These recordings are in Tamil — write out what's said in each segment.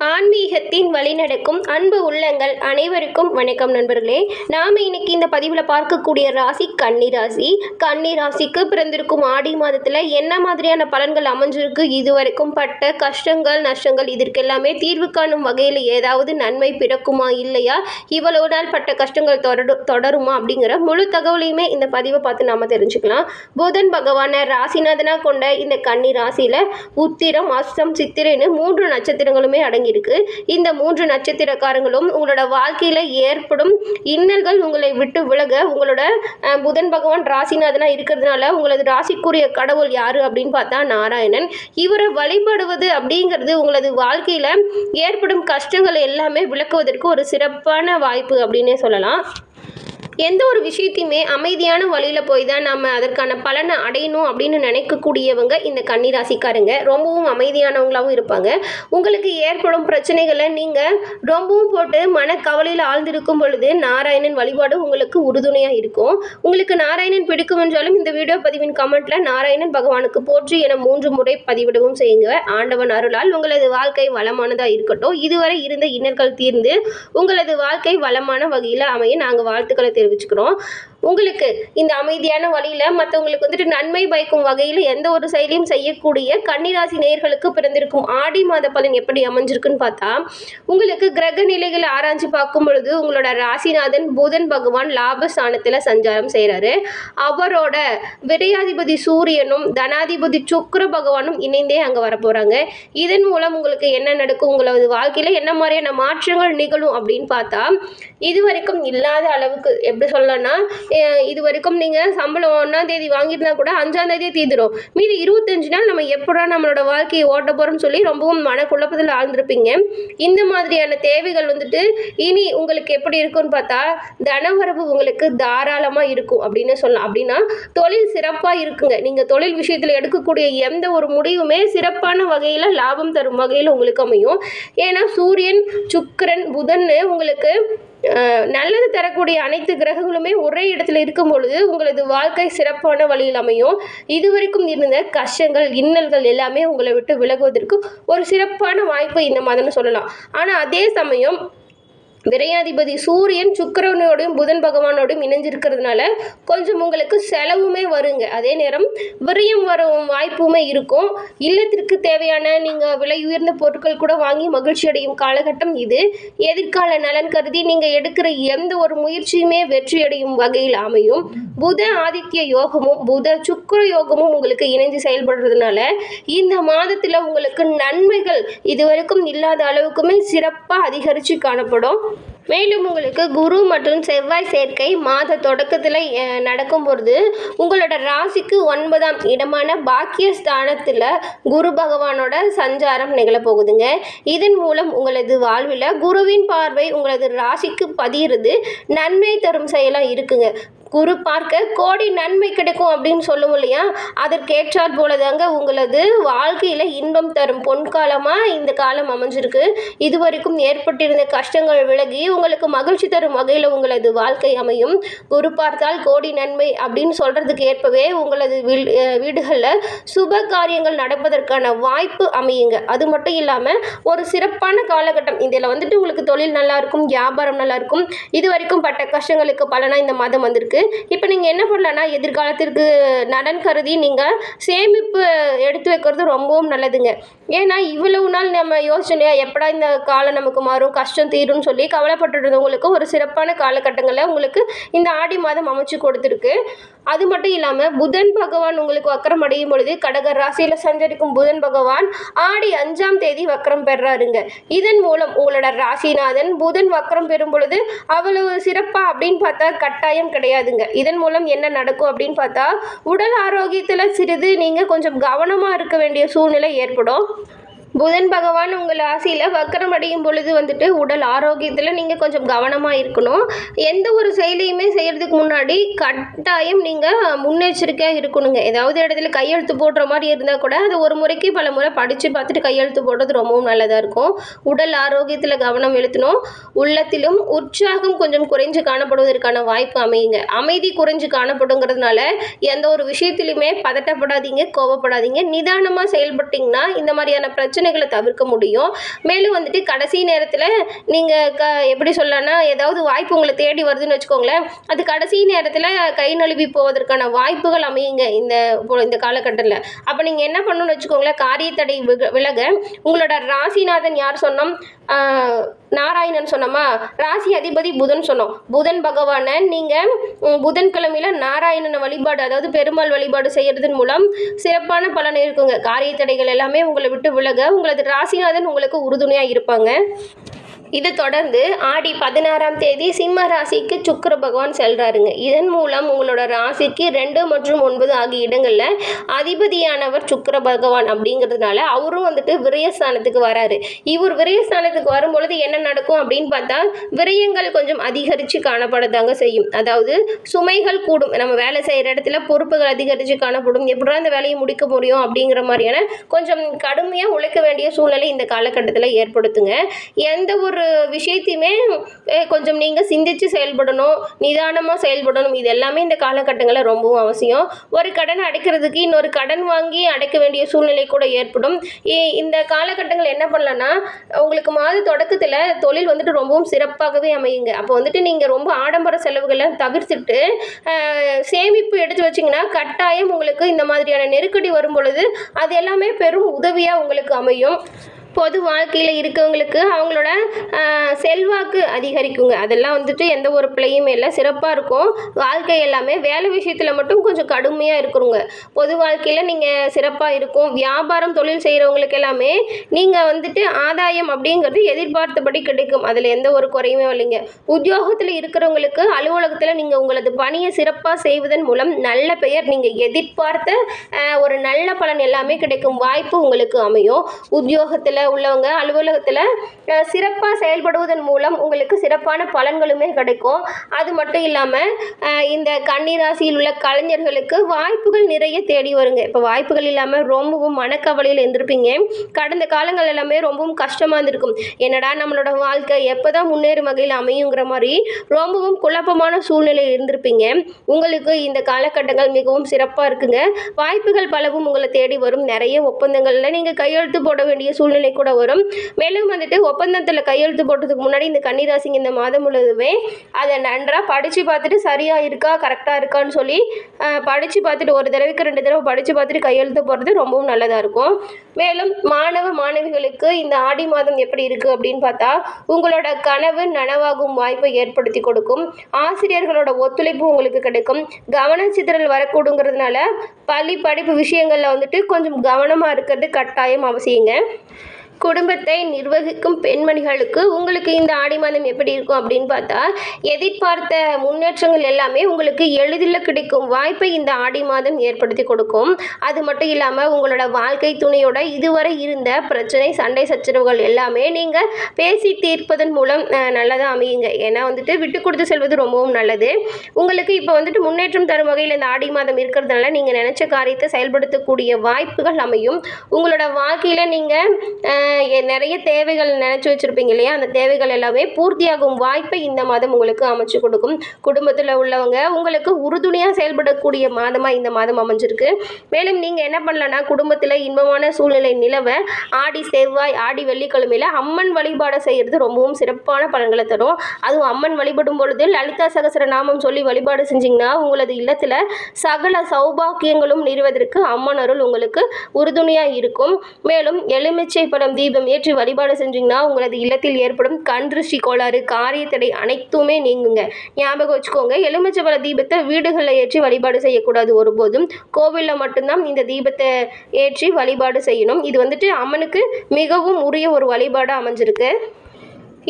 ஆன்மீகத்தின் வழிநடக்கும் அன்பு உள்ளங்கள் அனைவருக்கும் வணக்கம் நண்பர்களே. நாம் இன்னைக்கு இந்த பதிவில் பார்க்கக்கூடிய ராசி கன்னி ராசி. கன்னி ராசிக்கு பிறந்திருக்கும் ஆடி மாதத்தில் என்ன மாதிரியான பலன்கள் அமைஞ்சிருக்கு? இதுவரைக்கும் பட்ட கஷ்டங்கள் நஷ்டங்கள் இதற்கெல்லாமே தீர்வு காணும் வகையில் ஏதாவது நன்மை பிறக்குமா இல்லையா? இவ்வளவு நாள் பட்ட கஷ்டங்கள் தொடரு தொடருமா அப்படிங்கிற முழு தகவலையுமே இந்த பதிவை பார்த்து நாம் தெரிஞ்சுக்கலாம். புதன் பகவானை ராசிநாதனாக கொண்ட இந்த கன்னி ராசியில் உத்திரம் அஸ்தம் சித்திரைன்னு மூன்று நட்சத்திரங்களுமே அடங்கியிருக்கு இந்த மூன்று நட்சத்திரக்காரங்களும் உங்களோட வாழ்க்கையில் ஏற்படும் இன்னல்கள் உங்களை விட்டு விலக உங்களோட புதன் பகவான் ராசிநாதனாக இருக்கிறதுனால உங்களது ராசிக்குரிய கடவுள் யாரு அப்படின்னு பார்த்தா நாராயணன். இவரை வழிபடுவது அப்படிங்கிறது உங்களது வாழ்க்கையில் ஏற்படும் கஷ்டங்கள் எல்லாமே விளக்குவதற்கு ஒரு சிறப்பான வாய்ப்பு அப்படின்னே சொல்லலாம். எந்த ஒரு விஷயத்தையுமே அமைதியான வழியில் போய் தான் நம்ம அதற்கான பலனை அடையணும் அப்படின்னு நினைக்கக்கூடியவங்க இந்த கன்னிராசிக்காரங்க. ரொம்பவும் அமைதியானவங்களாகவும் இருப்பாங்க. உங்களுக்கு ஏற்படும் பிரச்சனைகளை நீங்கள் ரொம்பவும் போட்டு மனக்கவலையில் ஆழ்ந்திருக்கும் பொழுது நாராயணன் வழிபாடு உங்களுக்கு உறுதுணையாக இருக்கும். உங்களுக்கு நாராயணன் பிடிக்கும் என்றாலும் இந்த வீடியோ பதிவின் கமெண்ட்டில் நாராயணன் பகவானுக்கு போற்றி என மூன்று முறை பதிவிடவும் செய்யுங்க. ஆண்டவன் அருளால் உங்களது வாழ்க்கை வளமானதாக இருக்கட்டும். இதுவரை இருந்த இன்னல்கள் தீர்ந்து உங்களது வாழ்க்கை வளமான வகையில் அமைய நாங்கள் வாழ்த்துக்களை தெரிவிச்சுக்கிறோம். உங்களுக்கு இந்த அமைதியான வழியில் மற்றவங்களுக்கு வந்துட்டு நன்மை பயக்கும் வகையில் எந்த ஒரு செயலையும் செய்யக்கூடிய கன்னிராசி நேயர்களுக்கு பிறந்திருக்கும் ஆடி மாத பலன் எப்படி அமைஞ்சிருக்குன்னு பார்த்தா உங்களுக்கு கிரக நிலைகளை ஆராய்ச்சி பார்க்கும் பொழுது உங்களோட ராசிநாதன் புதன் பகவான் லாபஸ்தானத்தில் சஞ்சாரம் செய்கிறாரு அவரோட விரையாதிபதி சூரியனும் தனாதிபதி சுக்கர பகவானும் இணைந்தே அங்கே வரப்போகிறாங்க இதன் மூலம் உங்களுக்கு என்ன நடக்கும்? உங்களது வாழ்க்கையில் என்ன மாதிரியான மாற்றங்கள் நிகழும் அப்படின்னு பார்த்தா இது வரைக்கும் இல்லாத அளவுக்கு எப்படி சொல்லலாம்னா இது வரைக்கும் நீங்கள் சம்பளம் ஒன்றாம் தேதி வாங்கியிருந்தா கூட அஞ்சாம் தேதியே தீர்ந்துடும் மீதி இருபத்தஞ்சு நாள் நம்ம எப்படா நம்மளோட வாழ்க்கையை ஓட்ட போகிறோம்னு சொல்லி ரொம்பவும் மனக்குழப்பத்தில் ஆழ்ந்திருப்பீங்க. இந்த மாதிரியான தேவைகள் வந்துட்டு இனி உங்களுக்கு எப்படி இருக்கும்னு பார்த்தா தனவரவு உங்களுக்கு தாராளமாக இருக்கும் அப்படின்னு சொல்லலாம் அப்படின்னா தொழில் சிறப்பாக இருக்குங்க. நீங்கள் தொழில் விஷயத்தில் எடுக்கக்கூடிய எந்த ஒரு முடிவுமே சிறப்பான வகையில் லாபம் தரும் வகையில் உங்களுக்கு அமையும். ஏன்னா சூரியன் சுக்கரன் புதன்னு உங்களுக்கு நல்லது தரக்கூடிய அனைத்து கிரகங்களுமே ஒரே இடத்துல இருக்கும் பொழுது உங்களது வாழ்க்கை சிறப்பான வழியில் அமையும். இதுவரைக்கும் இருந்த கஷ்டங்கள் இன்னல்கள் எல்லாமே உங்களை விட்டு விலகுவதற்கு ஒரு சிறப்பான வாய்ப்பு இந்த மாதம்னு சொல்லலாம். ஆனால் அதே சமயம் விரையாதிபதி சூரியன் சுக்கிரனோடையும் புதன் பகவானோடையும் இணைஞ்சிருக்கிறதுனால கொஞ்சம் உங்களுக்கு செலவுமே வருங்க. அதே நேரம் விரயம் வரும் வாய்ப்புமே இருக்கும். இல்லத்திற்கு தேவையான நீங்கள் விலை உயர்ந்த பொருட்கள் கூட வாங்கி மகிழ்ச்சி அடையும் காலகட்டம் இது. எதிர்கால நலன் கருதி நீங்கள் எடுக்கிற எந்த ஒரு முயற்சியுமே வெற்றி அடையும் வகையில் அமையும். புத ஆதித்ய யோகமும் புத சுக்கர யோகமும் உங்களுக்கு இணைந்து செயல்படுறதுனால இந்த மாதத்தில் உங்களுக்கு நன்மைகள் இதுவரைக்கும் இல்லாத அளவுக்குமே சிறப்பாக அதிகரித்து காணப்படும். மேலும் உங்களுக்கு குரு மற்றும் செவ்வாய் சேர்க்கை மாத தொடக்கத்தில் நடக்கும் பொழுது உங்களோட ராசிக்கு ஒன்பதாம் இடமான பாக்கியஸ்தானத்தில் குரு பகவானோட சஞ்சாரம் நிகழப்போகுதுங்க. இதன் மூலம் உங்களது வாழ்வில் குருவின் பார்வை உங்களது ராசிக்கு பதியிறது நன்மை தரும் செயலாக இருக்குங்க. குரு பார்க்க கோடி நன்மை கிடைக்கும் அப்படின்னு சொல்லுவோம் இல்லையா? அதற்கேற்றாற் போல தாங்க உங்களது வாழ்க்கையில் இன்பம் தரும் பொன்காலமாக இந்த காலம் அமைஞ்சிருக்கு. இதுவரைக்கும் ஏற்பட்டிருந்த கஷ்டங்கள் விலகி உங்களுக்கு மகிழ்ச்சி தரும் வகையில் உங்களது வாழ்க்கை அமையும். குரு பார்த்தால் கோடி நன்மை அப்படின்னு சொல்கிறதுக்கு ஏற்பவே உங்களது வீடுகளில் சுப காரியங்கள் நடப்பதற்கான வாய்ப்பு அமையுங்க. அது மட்டும் இல்லாமல் ஒரு சிறப்பான காலகட்டம். இதில் வந்துட்டு உங்களுக்கு தொழில் நல்லாயிருக்கும் வியாபாரம் நல்லாயிருக்கும் இது வரைக்கும் பட்ட கஷ்டங்களுக்கு பலனாக இந்த மாதம் வந்திருக்கு. இப்போ நீங்கள் என்ன பண்ணலான்னா எதிர்காலத்திற்கு நடன் கருதி நீங்கள் சேமிப்பு எடுத்து வைக்கிறது ரொம்பவும் நல்லதுங்க. ஏன்னா இவ்வளவு நாள் நம்ம யோசிச்சோம் எப்படா இந்த காலம் நமக்கு மாறும் கஷ்டம் தீரும்னு சொல்லி கவலைப்பட்டுருந்தவங்களுக்கு ஒரு சிறப்பான காலகட்டங்களில் உங்களுக்கு இந்த ஆடி மாதம் அமைச்சு கொடுத்துருக்கு. அது மட்டும் இல்லாமல் புதன் பகவான் உங்களுக்கு வக்கரம் அடையும் பொழுது கடக ராசியில் சஞ்சரிக்கும் புதன் பகவான் ஆடி அஞ்சாம் தேதி வக்கரம் பெறாருங்க. இதன் மூலம் உங்களோட ராசிநாதன் புதன் வக்கரம் பெறும் பொழுது அவ்வளவு சிறப்பாக அப்படின்னு பார்த்தா கட்டாயம் கிடையாதுங்க. இதன் மூலம் என்ன நடக்கும் அப்படின்னு பார்த்தா உடல் ஆரோக்கியத்தில் சிறிது நீங்கள் கொஞ்சம் கவனமாக இருக்க வேண்டிய சூழ்நிலை ஏற்படும். புதன் பகவான் உங்கள் ராசியில் வக்கரம் அடையும் பொழுது வந்துட்டு உடல் ஆரோக்கியத்தில் நீங்கள் கொஞ்சம் கவனமாக இருக்கணும். எந்த ஒரு செயலையுமே செய்கிறதுக்கு முன்னாடி கட்டாயம் நீங்கள் முன்னெச்சரிக்கையாக இருக்கணுங்க. ஏதாவது இடத்துல கையெழுத்து போடுற மாதிரி இருந்தால் கூட அதை ஒரு முறைக்கு பல முறை படித்து பார்த்துட்டு கையெழுத்து போடுறது ரொம்பவும் நல்லதாக இருக்கும். உடல் ஆரோக்கியத்தில் கவனம் செலுத்தணும். உள்ளத்திலும் உற்சாகம் கொஞ்சம் குறைஞ்சு காணப்படுவதற்கான வாய்ப்பு அமையுங்க. அமைதி குறைஞ்சு காணப்படுங்கிறதுனால எந்த ஒரு விஷயத்திலையுமே பதட்டப்படாதீங்க கோவப்படாதீங்க. நிதானமாக செயல்பட்டிங்கன்னா இந்த மாதிரியான பிரச்சனை பிரச்சனைகளை தவிர்க்க முடியும். மேலும் வந்துட்டு கடைசி நேரத்தில் நீங்கள் க எப்படி சொல்லலாம்னா ஏதாவது வாய்ப்பு உங்களை தேடி வருதுன்னு வச்சுக்கோங்களேன். அது கடைசி நேரத்தில் கை நழுவி போவதற்கான வாய்ப்புகள் அமையுங்க இந்த இந்த காலகட்டத்தில். அப்போ நீங்கள் என்ன பண்ணணும்னு வச்சுக்கோங்களேன் காரியத்தடை விக விலக உங்களோட ராசிநாதன் யார் சொன்னோம்? நாராயணன் சொன்னோமா? ராசி அதிபதி புதன் சொன்னோம். புதன் பகவானை நீங்கள் புதன்கிழமையில் நாராயணனை வழிபாடு அதாவது பெருமாள் வழிபாடு செய்கிறதன் மூலம் சிறப்பான பலன் இருக்குங்க. காரியத்தடைகள் எல்லாமே உங்களை விட்டு விலக உங்களது ராசிநாதன் உங்களுக்கு உறுதுணையாக இருப்பாங்க. இது தொடர்ந்து ஆடி பதினாறாம் தேதி சிம்ம ராசிக்கு சுக்கர பகவான் செல்றாருங்க. இதன் மூலம் உங்களோட ராசிக்கு ரெண்டு மற்றும் ஒன்பது ஆகிய இடங்களில் அதிபதியானவர் சுக்கர பகவான் அப்படிங்கிறதுனால அவரும் வந்துட்டு விரயஸ்தானத்துக்கு வராரு. இவர் விரயஸ்தானத்துக்கு வரும்பொழுது என்ன நடக்கும் அப்படின்னு பார்த்தா விரயங்கள் கொஞ்சம் அதிகரித்து காணப்படத்தாங்க செய்யும். அதாவது சுமைகள் கூடும். நம்ம வேலை செய்கிற இடத்துல பொறுப்புகள் அதிகரித்து காணப்படும். எப்படா அந்த வேலையை முடிக்க முடியும் அப்படிங்கிற மாதிரியான கொஞ்சம் கடுமையாக உழைக்க வேண்டிய சூழ்நிலை இந்த காலகட்டத்தில் ஏற்படுத்துங்க. எந்த ஒரு விஷயத்தையுமே கொஞ்சம் நீங்கள் சிந்தித்து செயல்படணும் நிதானமாக செயல்படணும். இது எல்லாமே இந்த காலகட்டங்களில் ரொம்பவும் அவசியம். ஒரு கடன் அடைக்கிறதுக்கு இன்னொரு கடன் வாங்கி அடைக்க வேண்டிய சூழ்நிலை கூட ஏற்படும். இ- இந்த காலகட்டங்கள் என்ன பண்ணலன்னா உங்களுக்கு மாத தொடக்கத்தில் தொழில் வந்துட்டு ரொம்பவும் சிறப்பாகவே அமையுங்க. அப்போ வந்துட்டு நீங்கள் ரொம்ப ஆடம்பர செலவுகளை தவிர்த்துட்டு சேமிப்பு எடுத்து வச்சிங்கன்னா கட்டாயம் உங்களுக்கு இந்த மாதிரியான நெருக்கடி வரும் பொழுது அது எல்லாமே பெரும் உதவியாக உங்களுக்கு அமையும். பொது வாழ்க்கையில் இருக்கவங்களுக்கு அவங்களோட செல்வாக்கு அதிகரிக்குங்க. அதெல்லாம் வந்துட்டு எந்த ஒரு பிள்ளையுமே இல்லை. சிறப்பாக இருக்கும். வாழ்க்கை எல்லாமே வேலை விஷயத்தில் மட்டும் கொஞ்சம் கடுமையாக இருக்கிறோங்க பொது வாழ்க்கையில் நீங்கள் சிறப்பாக இருக்கும். வியாபாரம் தொழில் செய்கிறவங்களுக்கு எல்லாமே நீங்கள் வந்துட்டு ஆதாயம் அப்படிங்கிறது எதிர்பார்த்தபடி கிடைக்கும். அதில் எந்த ஒரு குறையுமே இல்லைங்க. உத்தியோகத்தில் இருக்கிறவங்களுக்கு அலுவலகத்தில் நீங்கள் உங்களது பணியை சிறப்பாக செய்வதன் மூலம் நல்ல பெயர் நீங்கள் எதிர்பார்த்த ஒரு நல்ல பலன் எல்லாமே கிடைக்கும். வாய்ப்பு உங்களுக்கு அமையும். உத்தியோகத்தில் உள்ளவங்க அலுவலகத்தில் சிறப்பாக செயல்படுவதன் மூலம் உங்களுக்கு சிறப்பான பலன்களுமே கிடைக்கும். அது மட்டும் இல்லாமல் இந்த கன்னிராசியில் உள்ள கலைஞர்களுக்கு வாய்ப்புகள் நிறைய தேடி வருங்க. இப்போ வாய்ப்புகள் இல்லாமல் ரொம்பவும் மனக்கவலையில் இருந்திருப்பீங்க. கடந்த காலங்கள் எல்லாமே ரொம்பவும் கஷ்டமாக இருந்திருக்கும். என்னடா நம்மளோட வாழ்க்கை எப்போ தான் முன்னேறும் வகையில் அமையுங்கிற மாதிரி ரொம்பவும் குழப்பமான சூழ்நிலை இருந்திருப்பீங்க. உங்களுக்கு இந்த காலகட்டங்கள் மிகவும் சிறப்பாக இருக்குங்க. வாய்ப்புகள் பலவும் உங்களை தேடி வரும். நிறைய ஒப்பந்தங்களில் நீங்கள் கையெழுத்து போட வேண்டிய சூழ்நிலை கூட வரும். மேலும் வந்துட்டு ஒப்பந்தத்தில் கையெழுத்து போட்டதுக்கு முன்னாடி இந்த கன்னிராசிங்க இந்த மாதம் முழுவதுமே அதை நன்றாக படித்து பார்த்துட்டு சரியாக இருக்கா கரெக்டாக இருக்கான்னு சொல்லி படித்து பார்த்துட்டு ஒரு தடவைக்கு ரெண்டு தடவை படித்து பார்த்துட்டு கையெழுத்து போடுறது ரொம்பவும் நல்லதாக இருக்கும். மேலும் மாணவ மாணவிகளுக்கு இந்த ஆடி மாதம் எப்படி இருக்குது அப்படின்னு பார்த்தா உங்களோட கனவு நனவாகும் வாய்ப்பை ஏற்படுத்தி கொடுக்கும். ஆசிரியர்களோட ஒத்துழைப்பு உங்களுக்கு கிடைக்கும். கவனச்சிதறல் வரக்கூடுங்கிறதுனால பள்ளி படிப்பு விஷயங்களில் வந்துட்டு கொஞ்சம் கவனமாக இருக்கிறது கட்டாயம் அவசியங்க. குடும்பத்தை நிர்வகிக்கும் பெண்மணிகளுக்கு உங்களுக்கு இந்த ஆடி மாதம் எப்படி இருக்கும் அப்படின்னு பார்த்தா எதிர்பார்த்த முன்னேற்றங்கள் எல்லாமே உங்களுக்கு எளிதில் கிடைக்கும். வாய்ப்பை இந்த ஆடி மாதம் ஏற்படுத்தி கொடுக்கும். அது மட்டும் இல்லாமல் உங்களோட வாழ்க்கை துணையோட இதுவரை இருந்த பிரச்சனை சண்டை சச்சரவுகள் எல்லாமே நீங்கள் பேசி தீர்ப்பதன் மூலம் நல்லதாக அமையுங்க. ஏன்னா வந்துட்டு விட்டு கொடுத்து செல்வது ரொம்பவும் நல்லது. உங்களுக்கு இப்போ வந்துட்டு முன்னேற்றம் தரும் வகையில் இந்த ஆடி மாதம் இருக்கிறதுனால நீங்கள் நினச்ச காரியத்தை செயல்படுத்தக்கூடிய வாய்ப்புகள் அமையும். உங்களோட வாழ்க்கையில் நீங்கள் நிறைய தேவைகள் நினச்சி வச்சுருப்பீங்க இல்லையா? அந்த தேவைகள் எல்லாமே பூர்த்தியாகும் வாய்ப்பை இந்த மாதம் உங்களுக்கு அமைச்சு கொடுக்கும். குடும்பத்தில் உள்ளவங்க உங்களுக்கு உறுதுணையாக செயல்படக்கூடிய மாதமாக இந்த மாதம் அமைஞ்சிருக்கு. மேலும் நீங்கள் என்ன பண்ணலன்னா குடும்பத்தில் இன்பமான சூழ்நிலை நிலவ ஆடி செவ்வாய் ஆடி வெள்ளிக்கிழமையில் அம்மன் வழிபாடை செய்கிறது ரொம்பவும் சிறப்பான பலன்களை தரும். அதுவும் அம்மன் வழிபடும் பொழுது லலிதா சகசர நாமம் சொல்லி வழிபாடு செஞ்சிங்கன்னா உங்களது இல்லத்தில் சகல சௌபாக்கியங்களும் நிறுவதற்கு அம்மன் அருள் உங்களுக்கு உறுதுணையாக இருக்கும். மேலும் எலுமிச்சை பழம் தீபம் ஏற்றி வழிபாடு செஞ்சீங்கன்னா உங்களது இல்லத்தில் ஏற்படும் கண் திருஷ்டி கோளாறு காரியத்தடை அனைத்துமே நீங்குங்க. ஞாபகம் வச்சுக்கோங்க எலுமிச்சை தீபத்தை வீடுகளில் ஏற்றி வழிபாடு செய்யக்கூடாது ஒருபோதும். கோவிலில் மட்டும்தான் இந்த தீபத்தை ஏற்றி வழிபாடு செய்யணும். இது வந்துட்டு அம்மனுக்கு மிகவும் உரிய ஒரு வழிபாடாக அமைஞ்சிருக்கு.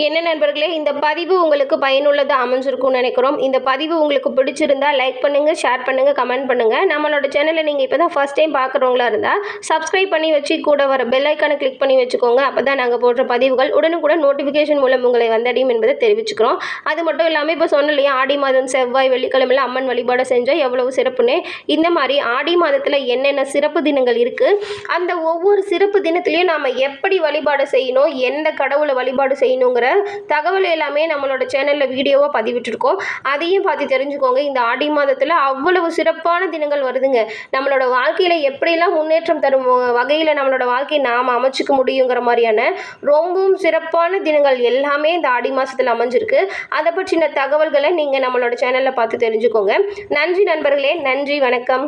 என்ன நண்பர்களே இந்த பதிவு உங்களுக்கு பயனுள்ளதாக அமைஞ்சிருக்கும்னு நினைக்கிறோம். இந்த பதிவு உங்களுக்கு பிடிச்சிருந்தா லைக் பண்ணுங்கள் ஷேர் பண்ணுங்கள் கமெண்ட் பண்ணுங்கள் நம்மளோட சேனலை நீங்கள் இப்போ தான் ஃபஸ்ட் டைம் பார்க்குறவங்களா இருந்தால் சப்ஸ்கிரைப் பண்ணி வச்சு கூட வர பெல் ஐக்கானை கிளிக் பண்ணி வச்சுக்கோங்க. அப்போ தான் நாங்கள் போடுற பதிவுகள் உடனுக்குடன் நோட்டிஃபிகேஷன் மூலம் உங்களை வந்தடையும் என்பதை தெரிவிச்சுக்கிறோம். அது மட்டும் இல்லாமல் இப்போ சொன்ன இல்லையா ஆடி மாதம் செவ்வாய் வெள்ளிக்கிழமையில் அம்மன் வழிபாடு செஞ்சால் எவ்வளவு சிறப்புன்னு. இந்த மாதிரி ஆடி மாதத்தில் என்னென்ன சிறப்பு தினங்கள் இருக்குது அந்த ஒவ்வொரு சிறப்பு தினத்துலேயும் நாம் எப்படி வழிபாடு செய்யணும் எந்த கடவுளை வழிபாடு செய்யணுங்கிற அப்படிங்கிற தகவல் எல்லாமே நம்மளோட சேனலில் வீடியோவாக பதிவிட்டிருக்கோம். அதையும் பார்த்து தெரிஞ்சுக்கோங்க. இந்த ஆடி மாதத்தில் அவ்வளவு சிறப்பான தினங்கள் வருதுங்க. நம்மளோட வாழ்க்கையில் எப்படிலாம் முன்னேற்றம் தரும் வகையில் நம்மளோட வாழ்க்கையை நாம் அமைச்சிக்க முடியுங்கிற மாதிரியான ரொம்பவும் சிறப்பான தினங்கள் எல்லாமே இந்த ஆடி மாதத்தில் அமைஞ்சிருக்கு. அதை பற்றின தகவல்களை நீங்கள் நம்மளோட சேனலில் பார்த்து தெரிஞ்சுக்கோங்க. நன்றி நண்பர்களே. நன்றி. வணக்கம்.